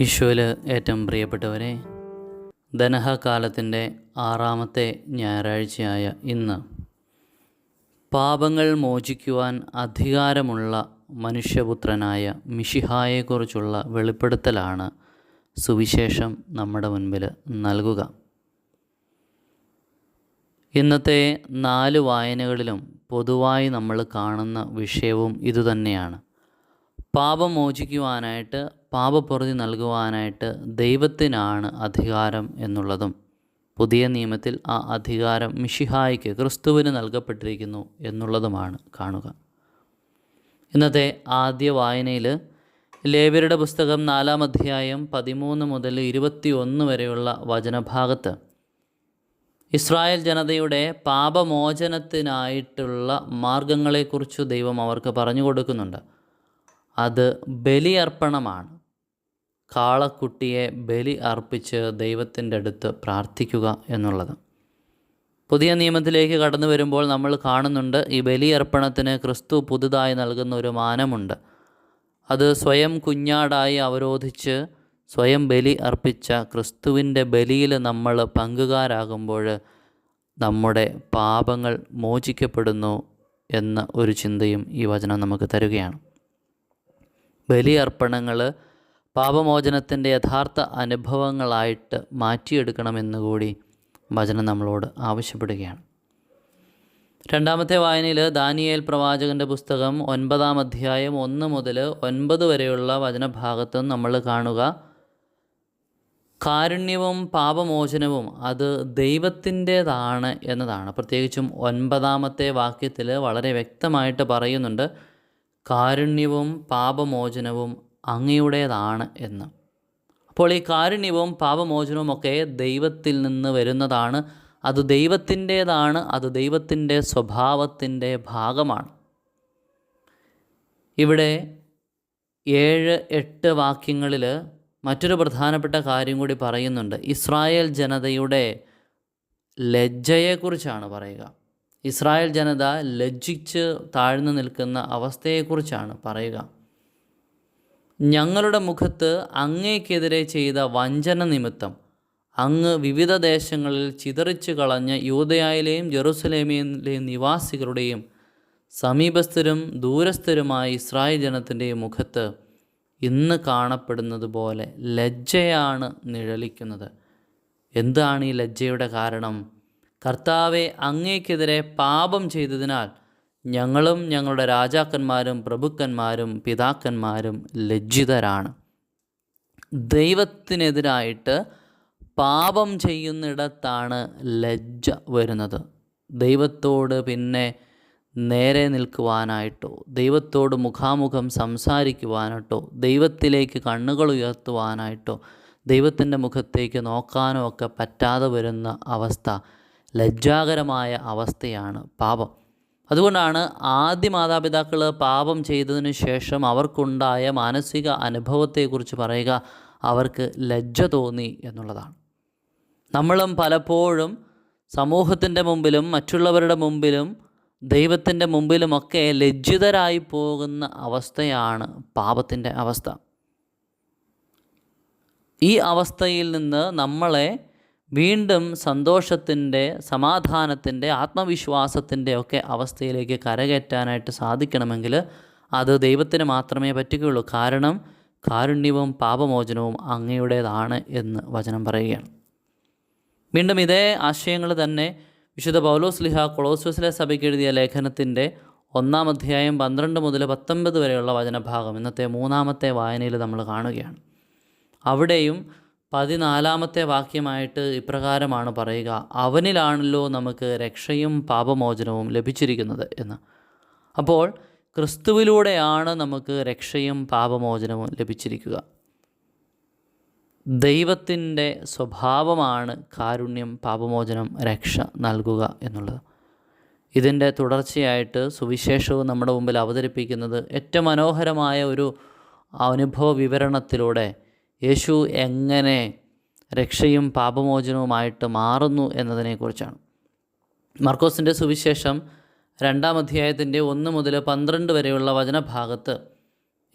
ഈശോയിൽ ഏറ്റവും പ്രിയപ്പെട്ടവരെ ധനഹകാലത്തിന്റെ ആറാമത്തെ ഞായറാഴ്ചയായ ഇന്ന് പാപങ്ങൾ മോചിക്കുവാൻ അധികാരമുള്ള മനുഷ്യപുത്രനായ മിഷിഹായെക്കുറിച്ചുള്ള വെളിപ്പെടുത്തലാണ് സുവിശേഷം നമ്മുടെ മുൻപിൽ നൽകുക. ഇന്നത്തെ നാല് വായനകളിലും പൊതുവായി നമ്മൾ കാണുന്ന വിഷയവും ഇതുതന്നെയാണ്. പാപം മോചിക്കുവാനായിട്ട് പാപപ്രതി നൽകുവാനായിട്ട് ദൈവത്തിനാണ് അധികാരം എന്നുള്ളതും പുതിയ നിയമത്തിൽ ആ അധികാരം മിഷിഹായിക്ക് ക്രിസ്തുവിന് നൽകപ്പെട്ടിരിക്കുന്നു എന്നുള്ളതുമാണ് കാണുക. ഇന്നത്തെ ആദ്യ വായനയിൽ ലേവ്യരുടെ പുസ്തകം നാലാം അധ്യായം പതിമൂന്ന് മുതൽ ഇരുപത്തി ഒന്ന് വരെയുള്ള വചനഭാഗത്ത് ഇസ്രായേൽ ജനതയുടെ പാപമോചനത്തിനായിട്ടുള്ള മാർഗങ്ങളെക്കുറിച്ച് ദൈവം അവർക്ക് പറഞ്ഞു കൊടുക്കുന്നുണ്ട്. അത് ബലിയർപ്പണമാണ്. കാളക്കുട്ടിയെ ബലി അർപ്പിച്ച് ദൈവത്തിന്റെ അടുത്ത് പ്രാർത്ഥിക്കുക എന്നുള്ളത്. പുതിയ നിയമത്തിലേക്ക് കടന്നു വരുമ്പോൾ നമ്മൾ കാണുന്നുണ്ട് ഈ ബലിയർപ്പണത്തിന് ക്രിസ്തു പുതുതായി നൽകുന്ന ഒരു മാനമുണ്ട്. അത് സ്വയം കുഞ്ഞാടായി അവരോധിച്ച് സ്വയം ബലി അർപ്പിച്ച ക്രിസ്തുവിന്റെ ബലിയിൽ നമ്മൾ പങ്കുകാരാകുമ്പോൾ നമ്മുടെ പാപങ്ങൾ മോചിക്കപ്പെടുന്നു എന്ന ഒരു ചിന്തയും ഈ വചനം നമുക്ക് തരുകയാണ്. ബലിയർപ്പണങ്ങൾ പാപമോചനത്തിന്റെ യഥാർത്ഥ അനുഭവങ്ങളായിട്ട് മാറ്റിയെടുക്കണമെന്ന് കൂടി വചനം നമ്മളോട് ആവശ്യപ്പെടുകയാണ്. രണ്ടാമത്തെ വായനയിൽ ദാനിയേൽ പ്രവാചകന്റെ പുസ്തകം ഒൻപതാം അധ്യായം ഒന്ന് മുതൽ ഒൻപത് വരെയുള്ള വചനഭാഗത്ത് നമ്മൾ കാണുക കാരുണ്യവും പാപമോചനവും അത് ദൈവത്തിന്റേതാണ് എന്നതാണ്. പ്രത്യേകിച്ചും ഒൻപതാമത്തെ വാക്യത്തിൽ വളരെ വ്യക്തമായിട്ട് പറയുന്നുണ്ട് കാരുണ്യവും പാപമോചനവും അങ്ങയുടേതാണ് എന്ന്. അപ്പോൾ ഈ കാരുണ്യവും പാപമോചനവും ഒക്കെ ദൈവത്തിൽ നിന്ന് വരുന്നതാണ്. അത് ദൈവത്തിന്റേതാണ് അത് ദൈവത്തിന്റെ സ്വഭാവത്തിന്റെ ഭാഗമാണ്. ഇവിടെ ഏഴ് എട്ട് വാക്യങ്ങളിൽ മറ്റൊരു പ്രധാനപ്പെട്ട കാര്യം കൂടി പറയുന്നുണ്ട്. ഇസ്രായേൽ ജനതയുടെ ലജ്ജയെക്കുറിച്ചാണ് പറയുക. ഇസ്രായേൽ ജനത ലജ്ജിച്ച് താഴ്ന്നു നിൽക്കുന്ന അവസ്ഥയെക്കുറിച്ചാണ് പറയുക. ഞങ്ങളുടെ മുഖത്ത് അങ്ങേക്കെതിരെ ചെയ്ത വഞ്ചന നിമിത്തം. അങ്ങ് വിവിധ ദേശങ്ങളിൽ ചിതറിച്ചു കളഞ്ഞ യൂതയായിലെയും ജെറുസലേമിലെയും നിവാസികളുടെയും സമീപസ്ഥരും ദൂരസ്ഥരുമായ ഇസ്രായേൽ ജനത്തിന്റെയും മുഖത്ത് ഇന്ന് കാണപ്പെടുന്നത് പോലെ ലജ്ജയാണ് നിഴലിക്കുന്നത്. എന്താണ് ഈ ലജ്ജയുടെ കാരണം? കർത്താവെ അങ്ങേക്കെതിരെ പാപം ചെയ്തതിനാൽ ഞങ്ങളും ഞങ്ങളുടെ രാജാക്കന്മാരും പ്രഭുക്കന്മാരും പിതാക്കന്മാരും ലജ്ജിതരാണ്. ദൈവത്തിനെതിരായിട്ട് പാപം ചെയ്യുന്നിടത്താണ് ലജ്ജ വരുന്നത്. ദൈവത്തോട് പിന്നെ നേരെ നിൽക്കുവാനായിട്ടോ ദൈവത്തോട് മുഖാമുഖം സംസാരിക്കുവാനായിട്ടോ ദൈവത്തിലേക്ക് കണ്ണുകൾ ഉയർത്തുവാനായിട്ടോ ദൈവത്തിന്റെ മുഖത്തേക്ക് നോക്കാനോ ഒക്കെ പറ്റാതെ വരുന്ന അവസ്ഥ ലജ്ജാകരമായ അവസ്ഥയാണ് പാപം. അതുകൊണ്ടാണ് ആദ്യ മാതാപിതാക്കൾ പാപം ചെയ്തതിന് ശേഷം അവർക്കുണ്ടായ മാനസിക അനുഭവത്തെക്കുറിച്ച് പറയുക അവർക്ക് ലജ്ജ തോന്നി എന്നുള്ളതാണ്. നമ്മളും പലപ്പോഴും സമൂഹത്തിന്റെ മുമ്പിലും മറ്റുള്ളവരുടെ മുമ്പിലും ദൈവത്തിന്റെ മുമ്പിലുമൊക്കെ ലജ്ജിതരായി പോകുന്ന അവസ്ഥയാണ് പാപത്തിന്റെ അവസ്ഥ. ഈ അവസ്ഥയിൽ നിന്ന് നമ്മളെ വീണ്ടും സന്തോഷത്തിന്റെ സമാധാനത്തിന്റെ ആത്മവിശ്വാസത്തിന്റെ ഒക്കെ അവസ്ഥയിലേക്ക് കരകയറ്റാനായിട്ട് സാധിക്കണമെങ്കിൽ അത് ദൈവത്തിന് മാത്രമേ പറ്റുകയുള്ളൂ. കാരണം കാരുണ്യവും പാപമോചനവും അങ്ങയുടേതാണ് എന്ന് വചനം പറയുകയാണ്. വീണ്ടും ഇതേ ആശയങ്ങൾ തന്നെ വിശുദ്ധ പൗലോസ് ലിഹ കൊളോസ്വസിലെ സഭയ്ക്ക് എഴുതിയ ലേഖനത്തിന്റെ ഒന്നാം അധ്യായം പന്ത്രണ്ട് മുതൽ പത്തൊമ്പത് വരെയുള്ള വചനഭാഗം ഇന്നത്തെ മൂന്നാമത്തെ വായനയിൽ നമ്മൾ കാണുകയാണ്. അവിടെയും പതിനാലാമത്തെ വാക്യമായിട്ട് ഇപ്രകാരമാണ് പറയുക അവനിലാണല്ലോ നമുക്ക് രക്ഷയും പാപമോചനവും ലഭിച്ചിരിക്കുന്നത് എന്ന്. അപ്പോൾ ക്രിസ്തുവിലൂടെയാണ് നമുക്ക് രക്ഷയും പാപമോചനവും ലഭിച്ചിരിക്കുക. ദൈവത്തിന്റെ സ്വഭാവമാണ് കാരുണ്യം പാപമോചനം രക്ഷ നൽകുക എന്നുള്ളത്. ഇതിന്റെ തുടർച്ചയായിട്ട് സുവിശേഷവും നമ്മുടെ മുമ്പിൽ അവതരിപ്പിക്കുന്നത് ഏറ്റവും മനോഹരമായ ഒരു അനുഭവ വിവരണത്തിലൂടെ യേശു എങ്ങനെ രക്ഷയും പാപമോചനവുമായിട്ട് മാറുന്നു എന്നതിനെക്കുറിച്ചാണ്. മർക്കോസിന്റെ സുവിശേഷം രണ്ടാം അധ്യായത്തിന്റെ ഒന്ന് മുതൽ പന്ത്രണ്ട് വരെയുള്ള വചനഭാഗത്ത്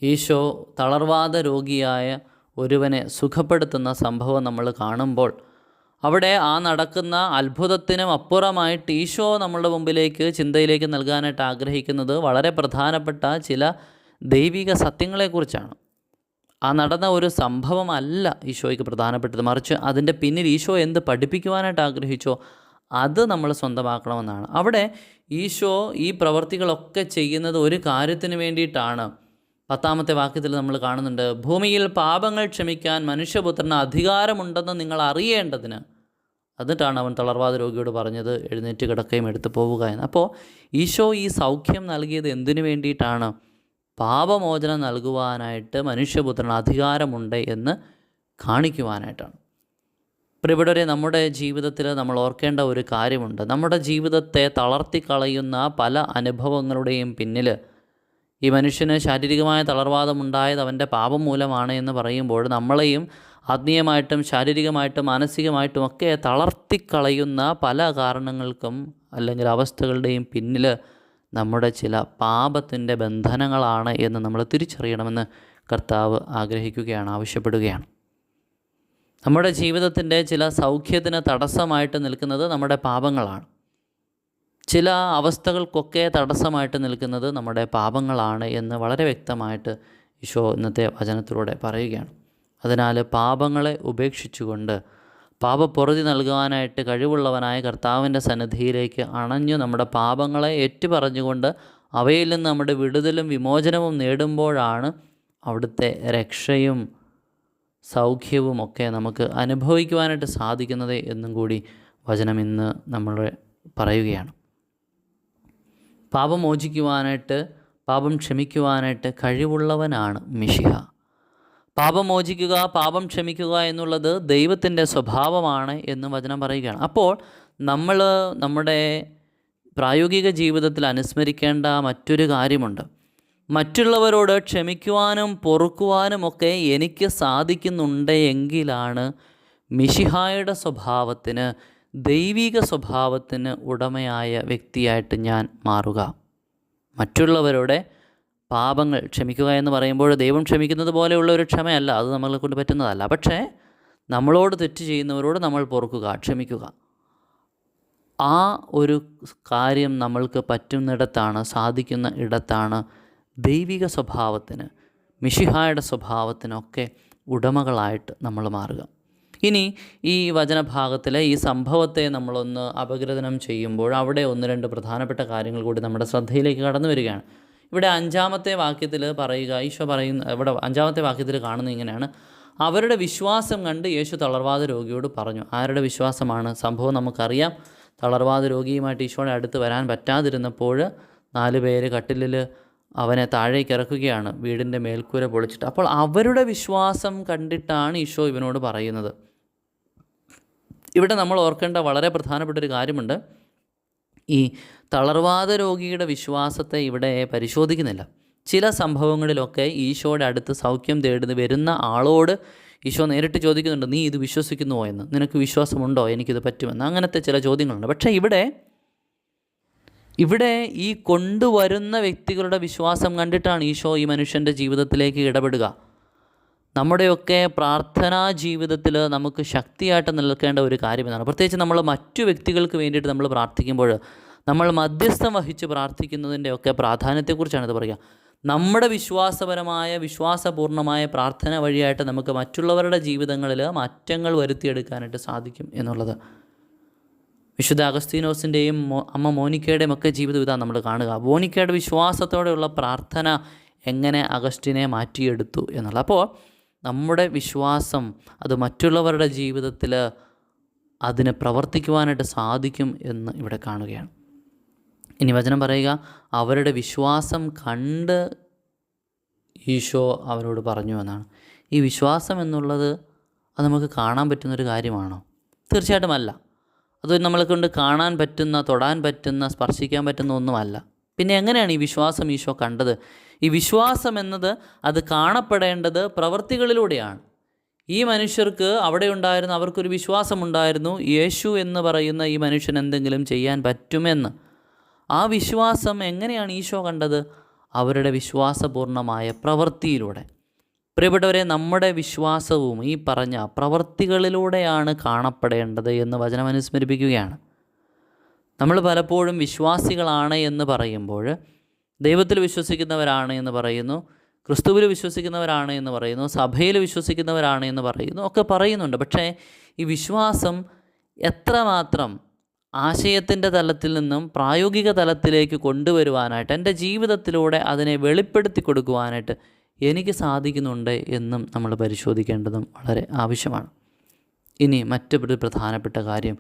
ഈശോ തളർവാദ രോഗിയായ ഒരുവനെ സുഖപ്പെടുത്തുന്ന സംഭവം നമ്മൾ കാണുമ്പോൾ അവിടെ ആ നടക്കുന്ന അത്ഭുതത്തിനും അപ്പുറമായിട്ട് ഈശോ നമ്മളുടെ മുമ്പിലേക്ക് ചിന്തയിലേക്ക് നൽകാനായിട്ട് ആഗ്രഹിക്കുന്നത് വളരെ പ്രധാനപ്പെട്ട ചില ദൈവിക സത്യങ്ങളെക്കുറിച്ചാണ്. ആ നടന്ന ഒരു സംഭവമല്ല ഈശോയ്ക്ക് പ്രധാനപ്പെട്ടത്. മറിച്ച് അതിന്റെ പിന്നിൽ ഈശോ എന്ത് പഠിപ്പിക്കുവാനായിട്ട് ആഗ്രഹിച്ചോ അത് നമ്മൾ സ്വന്തമാക്കണമെന്നാണ്. അവിടെ ഈശോ ഈ പ്രവർത്തികളൊക്കെ ചെയ്യുന്നത് ഒരു കാര്യത്തിന് വേണ്ടിയിട്ടാണ്. പത്താമത്തെ വാക്യത്തിൽ നമ്മൾ കാണുന്നുണ്ട് ഭൂമിയിൽ പാപങ്ങൾ ക്ഷമിക്കാൻ മനുഷ്യപുത്രന് അധികാരമുണ്ടെന്ന് നിങ്ങൾ അറിയേണ്ടതിന്. എന്നിട്ടാണ് അവൻ തളർവാദ രോഗിയോട് പറഞ്ഞത് എഴുന്നേറ്റ് കിടക്കുകയും എടുത്തു പോവുക എന്ന്. അപ്പോൾ ഈശോ ഈ സൗഖ്യം നൽകിയത് എന്തിനു വേണ്ടിയിട്ടാണ്? പാപമോചനം നൽകുവാനായിട്ട് മനുഷ്യപുത്രന് അധികാരമുണ്ട് എന്ന് കാണിക്കുവാനായിട്ടാണ്. പ്രിയപ്പെട്ടവരെ നമ്മുടെ ജീവിതത്തിൽ നമ്മൾ ഓർക്കേണ്ട ഒരു കാര്യമുണ്ട്. നമ്മുടെ ജീവിതത്തെ തളർത്തിക്കളയുന്ന പല അനുഭവങ്ങളുടെയും പിന്നിൽ ഈ മനുഷ്യന് ശാരീരികമായ തളർവാദമുണ്ടായത് അവന്റെ പാപം മൂലമാണ് എന്ന് പറയുമ്പോൾ നമ്മളെയും ആത്മീയമായിട്ടും ശാരീരികമായിട്ടും മാനസികമായിട്ടും ഒക്കെ തളർത്തിക്കളയുന്ന പല കാരണങ്ങൾക്കും അല്ലെങ്കിൽ അവസ്ഥകളുടെയും പിന്നിൽ നമ്മുടെ ചില പാപത്തിന്റെ ബന്ധനങ്ങളാണ് എന്ന് നമ്മൾ തിരിച്ചറിയണമെന്ന് കർത്താവ് ആഗ്രഹിക്കുകയാണ് ആവശ്യപ്പെടുകയാണ്. നമ്മുടെ ജീവിതത്തിന്റെ ചില സൗഖ്യത്തിന് തടസ്സമായിട്ട് നിൽക്കുന്നത് നമ്മുടെ പാപങ്ങളാണ്. ചില അവസ്ഥകൾക്കൊക്കെ തടസ്സമായിട്ട് നിൽക്കുന്നത് നമ്മുടെ പാപങ്ങളാണ് എന്ന് വളരെ വ്യക്തമായിട്ട് ഈശോ ഇന്നത്തെ വചനത്തിലൂടെ പറയുകയാണ്. അതിനാൽ പാപങ്ങളെ ഉപേക്ഷിച്ചുകൊണ്ട് പാപപ്പൊറുതി നൽകുവാനായിട്ട് കഴിവുള്ളവനായ കർത്താവിന്റെ സന്നിധിയിലേക്ക് അണഞ്ഞു നമ്മുടെ പാപങ്ങളെ ഏറ്റുപറഞ്ഞുകൊണ്ട് അവയിൽ നിന്ന് നമ്മുടെ വിടുതലും വിമോചനവും നേടുമ്പോഴാണ് അവിടുത്തെ രക്ഷയും സൗഖ്യവും ഒക്കെ നമുക്ക് അനുഭവിക്കുവാനായിട്ട് സാധിക്കുന്നത് എന്നും കൂടി വചനം ഇന്ന് നമ്മൾ പറയുകയാണ്. പാപം മോചിക്കുവാനായിട്ട് പാപം ക്ഷമിക്കുവാനായിട്ട് കഴിവുള്ളവനാണ് മിഷിഹ പാപം മോചിക്കുക പാപം ക്ഷമിക്കുക എന്നുള്ളത് ദൈവത്തിന്റെ സ്വഭാവമാണ് എന്ന് വചനം പറയുകയാണ്. അപ്പോൾ നമ്മൾ നമ്മുടെ പ്രായോഗിക ജീവിതത്തിൽ അനുസ്മരിക്കേണ്ട മറ്റൊരു കാര്യമുണ്ട്. മറ്റുള്ളവരോട് ക്ഷമിക്കുവാനും പൊറുക്കുവാനും ഒക്കെ എനിക്ക് സാധിക്കുന്നുണ്ട് എങ്കിലാണ് മിഷിഹായുടെ സ്വഭാവത്തിന് ദൈവിക സ്വഭാവത്തിന് ഉടമയായ വ്യക്തിയായിട്ട് ഞാൻ മാറുക. മറ്റുള്ളവരുടെ പാപങ്ങൾ ക്ഷമിക്കുക എന്ന് പറയുമ്പോൾ ദൈവം ക്ഷമിക്കുന്നത് പോലെയുള്ള ഒരു ക്ഷമയല്ല അത് നമ്മളെ കൊണ്ട് പറ്റുന്നതല്ല. പക്ഷേ നമ്മളോട് തെറ്റ് ചെയ്യുന്നവരോട് നമ്മൾ പൊറുക്കുക ക്ഷമിക്കുക. ആ ഒരു കാര്യം നമ്മൾക്ക് പറ്റുന്നിടത്താണ് സാധിക്കുന്ന ഇടത്താണ് ദൈവിക സ്വഭാവത്തിന് മിഷിഹായുടെ സ്വഭാവത്തിനൊക്കെ ഉടമകളായിട്ട് നമ്മൾ മാറുക. ഇനി ഈ വചനഭാഗത്തിലെ ഈ സംഭവത്തെ നമ്മളൊന്ന് അപഗ്രഥനം ചെയ്യുമ്പോൾ അവിടെ ഒന്ന് രണ്ട് പ്രധാനപ്പെട്ട കാര്യങ്ങൾ കൂടി നമ്മുടെ ശ്രദ്ധയിലേക്ക് കടന്നു വരികയാണ്. ഇവിടെ അഞ്ചാമത്തെ വാക്യത്തിൽ പറയുക ഈശോ പറയുന്ന ഇവിടെ അഞ്ചാമത്തെ വാക്യത്തിൽ കാണുന്നത് ഇങ്ങനെയാണ്. അവരുടെ വിശ്വാസം കണ്ട് യേശു തളർവാദ രോഗിയോട് പറഞ്ഞു. ആരുടെ വിശ്വാസമാണ്? സംഭവം നമുക്കറിയാം. തളർവാദ രോഗിയുമായിട്ട് ഈശോയുടെ അടുത്ത് വരാൻ പറ്റാതിരുന്നപ്പോൾ നാല് പേര് കട്ടിലിൽ അവനെ താഴേക്ക് ഇറക്കുകയാണ്. വീടിന്റെ മേൽക്കൂര പൊളിച്ചിട്ട്. അപ്പോൾ അവരുടെ വിശ്വാസം കണ്ടിട്ടാണ് ഈശോ ഇവനോട് പറയുന്നത്. ഇവിടെ നമ്മൾ ഓർക്കേണ്ട വളരെ പ്രധാനപ്പെട്ട ഒരു കാര്യമുണ്ട്. ഈ തളർവാദ രോഗിയുടെ വിശ്വാസത്തെ ഇവിടെ പരിശോധിക്കുന്നില്ല. ചില സംഭവങ്ങളിലൊക്കെ ഈശോയുടെ അടുത്ത് സൗഖ്യം തേടുന്ന വരുന്ന ആളോട് ഈശോ നേരിട്ട് ചോദിക്കുന്നുണ്ട് നീ ഇത് വിശ്വസിക്കുന്നുവോ എന്ന്? നിനക്ക് വിശ്വാസമുണ്ടോ? എനിക്കിത് പറ്റുമെന്ന്? അങ്ങനത്തെ ചില ചോദ്യങ്ങളുണ്ട്. പക്ഷേ ഇവിടെ ഇവിടെ ഈ കൊണ്ടുവരുന്ന വ്യക്തികളുടെ വിശ്വാസം കണ്ടിട്ടാണ് ഈശോ ഈ മനുഷ്യന്റെ ജീവിതത്തിലേക്ക് ഇടപെടുക. നമ്മുടെയൊക്കെ പ്രാർത്ഥനാ ജീവിതത്തിൽ നമുക്ക് ശക്തിയായിട്ട് നിൽക്കേണ്ട ഒരു കാര്യം പ്രത്യേകിച്ച് നമ്മൾ മറ്റു വ്യക്തികൾക്ക് വേണ്ടിയിട്ട് നമ്മൾ പ്രാർത്ഥിക്കുമ്പോൾ നമ്മൾ മധ്യസ്ഥം വഹിച്ച് പ്രാർത്ഥിക്കുന്നതിന്റെയൊക്കെ പ്രാധാന്യത്തെക്കുറിച്ചാണ് ഇത് പറയുക. നമ്മുടെ വിശ്വാസപരമായ വിശ്വാസപൂർണമായ പ്രാർത്ഥന വഴിയായിട്ട് നമുക്ക് മറ്റുള്ളവരുടെ ജീവിതങ്ങളിൽ മാറ്റങ്ങൾ വരുത്തിയെടുക്കാനായിട്ട് സാധിക്കും എന്നുള്ളത്. വിശുദ്ധ അഗസ്തീനോസിന്റെയും അമ്മ മോനിക്കയുടെയും ഒക്കെ ജീവിതം ഇതാണ് നമ്മൾ കാണുക. മോനിക്കയുടെ വിശ്വാസത്തോടെയുള്ള പ്രാർത്ഥന എങ്ങനെ അഗസ്റ്റിനെ മാറ്റിയെടുത്തു എന്നുള്ളത്. അപ്പോൾ നമ്മുടെ വിശ്വാസം അത് മറ്റുള്ളവരുടെ ജീവിതത്തിൽ അതിനെ പ്രവർത്തിക്കുവാനായിട്ട് സാധിക്കും എന്ന് ഇവിടെ കാണുകയാണ്. ഇനി വചനം പറയുക അവരുടെ വിശ്വാസം കണ്ട് ഈശോ അവരോട് പറഞ്ഞു എന്നാണ്. ഈ വിശ്വാസം എന്നുള്ളത് അത് നമുക്ക് കാണാൻ പറ്റുന്നൊരു കാര്യമാണോ? തീർച്ചയായിട്ടും അല്ല. അത് നമ്മളെ കൊണ്ട് കാണാൻ പറ്റുന്ന തൊടാൻ പറ്റുന്ന സ്പർശിക്കാൻ പറ്റുന്ന ഒന്നുമല്ല പിന്നെ എങ്ങനെയാണ് ഈ വിശ്വാസം ഈശോ കണ്ടത്? ഈ വിശ്വാസം എന്നത് അത് കാണപ്പെടേണ്ടത് പ്രവൃത്തികളിലൂടെയാണ് ഈ മനുഷ്യർക്ക് അവിടെ ഉണ്ടായിരുന്ന അവർക്കൊരു വിശ്വാസമുണ്ടായിരുന്നു. യേശു എന്ന് പറയുന്ന ഈ മനുഷ്യൻ എന്തെങ്കിലും ചെയ്യാൻ പറ്റുമെന്ന്. ആ വിശ്വാസം എങ്ങനെയാണ് ഈശോ കണ്ടത്? അവരുടെ വിശ്വാസപൂർണമായ പ്രവൃത്തിയിലൂടെ. പ്രിയപ്പെട്ടവരെ നമ്മുടെ വിശ്വാസവും ഈ പറഞ്ഞ പ്രവൃത്തികളിലൂടെയാണ് കാണപ്പെടേണ്ടത് എന്ന് വചനം അനുസ്മരിപ്പിക്കുകയാണ് നമ്മൾ പലപ്പോഴും വിശ്വാസികളാണ് എന്ന് പറയുമ്പോൾ ദൈവത്തിൽ വിശ്വസിക്കുന്നവരാണ് എന്ന് പറയുന്നു ക്രിസ്തുവിൽ വിശ്വസിക്കുന്നവരാണ് എന്ന് പറയുന്നു സഭയിൽ വിശ്വസിക്കുന്നവരാണ് എന്ന് പറയുന്നു ഒക്കെ പറയുന്നുണ്ട്. പക്ഷേ ഈ വിശ്വാസം എത്രമാത്രം ആശയത്തിന്റെ തലത്തിൽ നിന്നും പ്രായോഗിക തലത്തിലേക്ക് കൊണ്ടുവരുവാനായിട്ട് എന്റെ ജീവിതത്തിലൂടെ അതിനെ വെളിപ്പെടുത്തി കൊടുക്കുവാനായിട്ട് എനിക്ക് സാധിക്കുന്നുണ്ട് എന്നും നമ്മൾ പരിശോധിക്കേണ്ടതും വളരെ ആവശ്യമാണ്. ഇനി മറ്റൊരു പ്രധാനപ്പെട്ട കാര്യം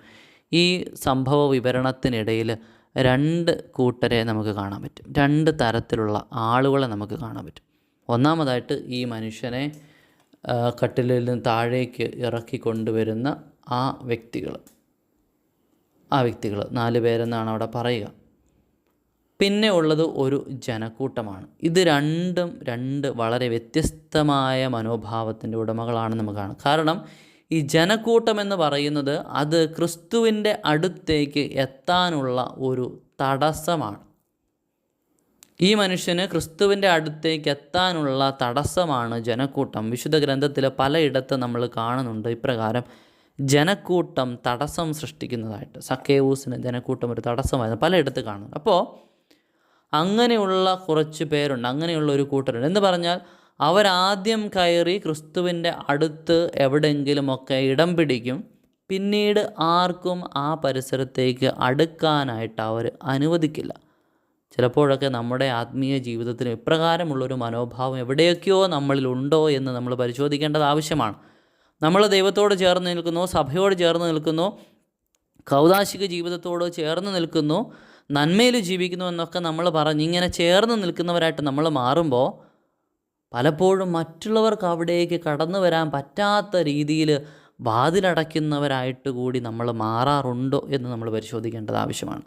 ഈ സംഭവ വിവരണത്തിനിടയിൽ രണ്ട് കൂട്ടരെ നമുക്ക് കാണാൻ പറ്റും. രണ്ട് തരത്തിലുള്ള ആളുകളെ നമുക്ക് കാണാൻ പറ്റും. ഒന്നാമതായിട്ട് ഈ മനുഷ്യനെ കട്ടിലിൽ നിന്ന് താഴേക്ക് ഇറക്കി കൊണ്ടുവരുന്ന ആ വ്യക്തികൾ. ആ വ്യക്തികൾ. നാല് പേരെന്നാണ് അവിടെ പറയുക. പിന്നെ ഉള്ളത് ഒരു ജനക്കൂട്ടമാണ്. ഇത് രണ്ടും രണ്ട് വളരെ വ്യത്യസ്തമായ മനോഭാവത്തിന്റെ ഉടമകളാണെന്ന് നമുക്ക് കാണാം. കാരണം ഈ ജനക്കൂട്ടം എന്ന് പറയുന്നത് അത് ക്രിസ്തുവിന്റെ അടുത്തേക്ക് എത്താനുള്ള ഒരു തടസ്സമാണ്. ഈ മനുഷ്യന് ക്രിസ്തുവിന്റെ അടുത്തേക്ക് എത്താനുള്ള തടസ്സമാണ് ജനക്കൂട്ടം. വിശുദ്ധ ഗ്രന്ഥത്തിൽ പലയിടത്ത് നമ്മൾ കാണുന്നുണ്ട് ഇപ്രകാരം ജനക്കൂട്ടം തടസ്സം സൃഷ്ടിക്കുന്നതായിട്ട്. സക്കേവൂസിന് ജനക്കൂട്ടം ഒരു തടസ്സമായിരുന്നു. പലയിടത്ത് കാണുന്നു അപ്പോൾ അങ്ങനെയുള്ള കുറച്ച് പേരുണ്ട്. അങ്ങനെയുള്ള ഒരു കൂട്ടരുണ്ട്. എന്ന് പറഞ്ഞാൽ അവരാദ്യം കയറി ക്രിസ്തുവിന്റെ അടുത്ത് എവിടെയെങ്കിലുമൊക്കെ ഇടം പിടിക്കും. പിന്നീട് ആർക്കും ആ പരിസരത്തേക്ക് അടുക്കാനായിട്ട് അവർ അനുവദിക്കില്ല. ചിലപ്പോഴൊക്കെ നമ്മുടെ ആത്മീയ ജീവിതത്തിന് ഇപ്രകാരമുള്ളൊരു മനോഭാവം എവിടെയൊക്കെയോ നമ്മളിലുണ്ടോ എന്ന് നമ്മൾ പരിശോധിക്കേണ്ടത് ആവശ്യമാണ്. നമ്മൾ ദൈവത്തോട് ചേർന്ന് നിൽക്കുന്നു സഭയോട് ചേർന്ന് നിൽക്കുന്നു കൗതാശിക ജീവിതത്തോട് ചേർന്ന് നിൽക്കുന്നു നന്മയിൽ ജീവിക്കുന്നു എന്നൊക്കെ നമ്മൾ പറഞ്ഞ് ഇങ്ങനെ ചേർന്ന് നിൽക്കുന്നവരായിട്ട് നമ്മൾ മാറുമ്പോൾ പലപ്പോഴും മറ്റുള്ളവർക്ക് അവിടേക്ക് കടന്നു വരാൻ പറ്റാത്ത രീതിയിൽ വാതിലടയ്ക്കുന്നവരായിട്ട് കൂടി നമ്മൾ മാറാറുണ്ടോ എന്ന് നമ്മൾ പരിശോധിക്കേണ്ടത് ആവശ്യമാണ്.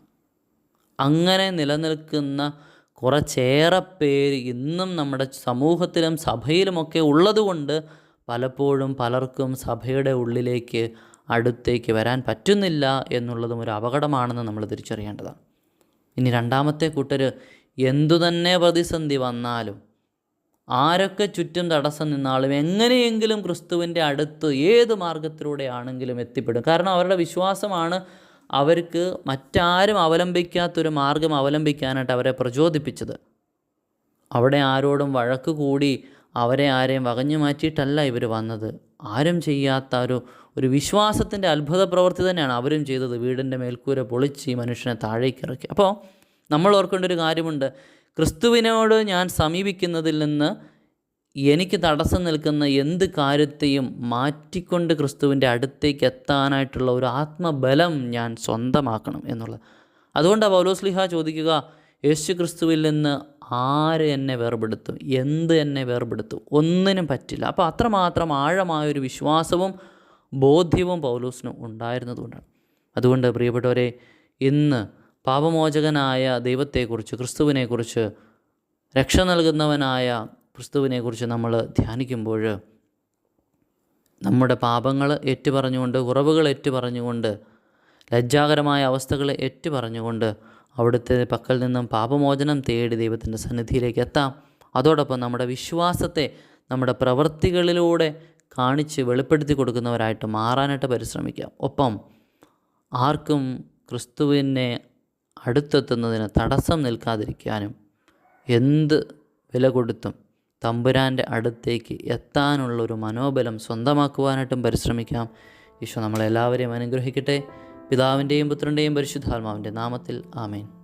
അങ്ങനെ നിലനിൽക്കുന്ന കുറച്ചേറെ പേര് ഇന്നും നമ്മുടെ സമൂഹത്തിലും സഭയിലുമൊക്കെ ഉള്ളതുകൊണ്ട് പലപ്പോഴും പലർക്കും സഭയുടെ ഉള്ളിലേക്ക് അടുത്തേക്ക് വരാൻ പറ്റുന്നില്ല എന്നുള്ളതും ഒരു അപകടമാണെന്ന് നമ്മൾ തിരിച്ചറിയേണ്ടതാണ്. ഇനി രണ്ടാമത്തെ കൂട്ടർ എന്തു തന്നെ പ്രതിസന്ധി വന്നാലും ആരൊക്കെ ചുറ്റും തടസ്സം നിന്നാലും എങ്ങനെയെങ്കിലും ക്രിസ്തുവിന്റെ അടുത്ത് ഏത് മാർഗത്തിലൂടെയാണെങ്കിലും എത്തിപ്പെടും. കാരണം അവരുടെ വിശ്വാസമാണ് അവർക്ക് മറ്റാരും അവലംബിക്കാത്തൊരു മാർഗം അവലംബിക്കാനായിട്ട് അവരെ പ്രചോദിപ്പിച്ചത്. അവിടെ ആരോടും വഴക്ക് കൂടി അവരെ ആരെയും വകഞ്ഞു മാറ്റിയിട്ടല്ല ഇവർ വന്നത്. ആരും ചെയ്യാത്ത ഒരു ഒരു വിശ്വാസത്തിന്റെ അത്ഭുത പ്രവൃത്തി തന്നെയാണ് അവരും ചെയ്തത്. വീടിന്റെ മേൽക്കൂര പൊളിച്ച് ഈ മനുഷ്യനെ താഴേക്കിറക്കി അപ്പോൾ നമ്മൾ ഓർക്കേണ്ട ഒരു കാര്യമുണ്ട്. ക്രിസ്തുവിനോട് ഞാൻ സമീപിക്കുന്നതിൽ നിന്ന് എനിക്ക് തടസ്സം നിൽക്കുന്ന എന്ത് കാര്യത്തെയും മാറ്റിക്കൊണ്ട് ക്രിസ്തുവിന്റെ അടുത്തേക്ക് എത്താനായിട്ടുള്ള ഒരു ആത്മബലം ഞാൻ സ്വന്തമാക്കണം എന്നുള്ളത്. അതുകൊണ്ടാണ് പൗലോസ്ലിഹ ചോദിക്കുക യേശു ക്രിസ്തുവിൽ നിന്ന് ആര് എന്നെ വേർപെടുത്തും? എന്ത് എന്നെ വേർപെടുത്തും? ഒന്നിനും പറ്റില്ല. അപ്പോൾ അത്രമാത്രം ആഴമായൊരു വിശ്വാസവും ബോധ്യവും പൗലോസിനും ഉണ്ടായിരുന്നതുകൊണ്ടാണ്. അതുകൊണ്ട് പ്രിയപ്പെട്ടവരെ ഇന്ന് പാപമോചകനായ ദൈവത്തെക്കുറിച്ച് ക്രിസ്തുവിനെക്കുറിച്ച് രക്ഷ നൽകുന്നവനായ ക്രിസ്തുവിനെക്കുറിച്ച് നമ്മൾ ധ്യാനിക്കുമ്പോൾ നമ്മുടെ പാപങ്ങൾ ഏറ്റുപറഞ്ഞുകൊണ്ട് കുറവുകൾ ഏറ്റുപറഞ്ഞുകൊണ്ട് ലജ്ജാകരമായ അവസ്ഥകൾ ഏറ്റുപറഞ്ഞുകൊണ്ട് അവിടുത്തെ പക്കൽ നിന്നും പാപമോചനം തേടി ദൈവത്തിന്റെ സന്നിധിയിലേക്ക് എത്താം. അതോടൊപ്പം നമ്മുടെ വിശ്വാസത്തെ നമ്മുടെ പ്രവൃത്തികളിലൂടെ കാണിച്ച് വെളിപ്പെടുത്തി കൊടുക്കുന്നവരായിട്ട് മാറാനായിട്ട് പരിശ്രമിക്കാം. ഒപ്പം ആർക്കും ക്രിസ്തുവിനെ അടുത്തെത്തുന്നതിന് തടസ്സം നിൽക്കാതിരിക്കാനും എന്ത് വില കൊടുത്തും തമ്പുരാന്റെ അടുത്തേക്ക് എത്താനുള്ളൊരു മനോബലം സ്വന്തമാക്കുവാനായിട്ടും പരിശ്രമിക്കാം. ഈശോ നമ്മളെല്ലാവരെയും അനുഗ്രഹിക്കട്ടെ. പിതാവിന്റെയും പുത്രന്റെയും പരിശുദ്ധാത്മാവിന്റെ നാമത്തിൽ ആമേൻ.